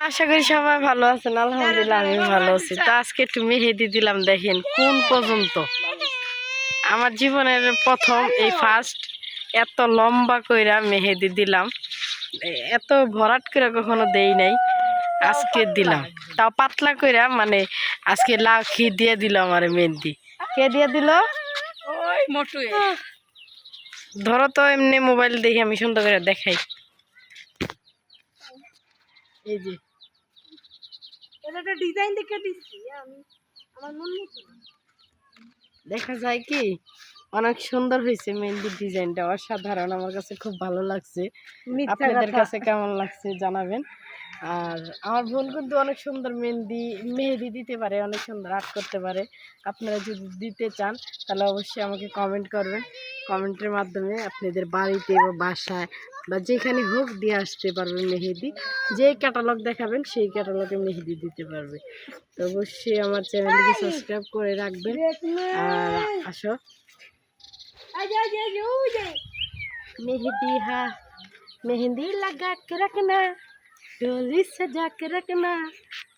আশা করি সবাই ভালো আছেন আলহামদুলিল্লাহ আমি ভালো আছি। তো আজকে একটু মেহেদি দিলাম দেখেন কোন পর্যন্ত। আমার জীবনের প্রথম এই ফার্স্ট এত লম্বা কইরা মেহেদি দিলাম। এত ভরাট করে কখনো দেই নাই আজকে দিলাম। তাও পাতলা কইরা মানে আজকে লাখি দিয়ে দিল আমার মেহেদি কে দিয়ে দিল? ওই মোটু ধরো তো এমনি মোবাইল দেখি আমি সুন্দর করে দেখাই। এই যে। এটা একটা ডিজাইন দেখে দিচ্ছি আমি আমার মন মতো দেখা যায় কি অনেক সুন্দর হয়েছে মেহেন্দির ডিজাইনটা অসাধারণ আমার কাছে খুব ভালো লাগছে। আপনাদের কাছে কেমন লাগছে জানাবেন। আর আমার বোন কিন্তু অনেক সুন্দর মেহেন্দি মেহেদি দিতে পারে অনেক সুন্দর আর্ট করতে পারে। আপনারা যদি দিতে চান তাহলে অবশ্যই আমাকে কমেন্ট করবেন। কমেন্টের মাধ্যমে আপনাদের বাড়িতে বা বাসায় বা যেখানে হোক দিয়ে আসতে পারবেন মেহেদি। যে ক্যাটালগ দেখাবেন সেই ক্যাটালগে মেহেদি দিতে পারবে। তো অবশ্যই আমার চ্যানেলটিকে সাবস্ক্রাইব করে রাখবেন। আর আসো। মেহেদি হা মেহেন্দি লাগা কে রাখে না। डोली सजा के रखना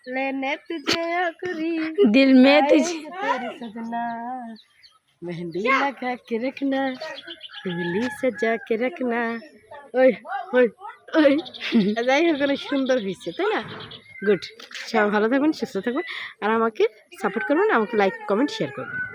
लेने तुझे आखरी দিল মে आएंगे तेरे सजना मेहंदी लगा के रखना डोली सजा के रखना ওই ওই ওই যাই হোক অনেক সুন্দর হয়েছে তাই না গুড সবাই ভালো থাকবেন সুস্থ থাকবেন আর আমাকে সাপোর্ট করবেন আমাকে লাইক কমেন্ট শেয়ার করবেন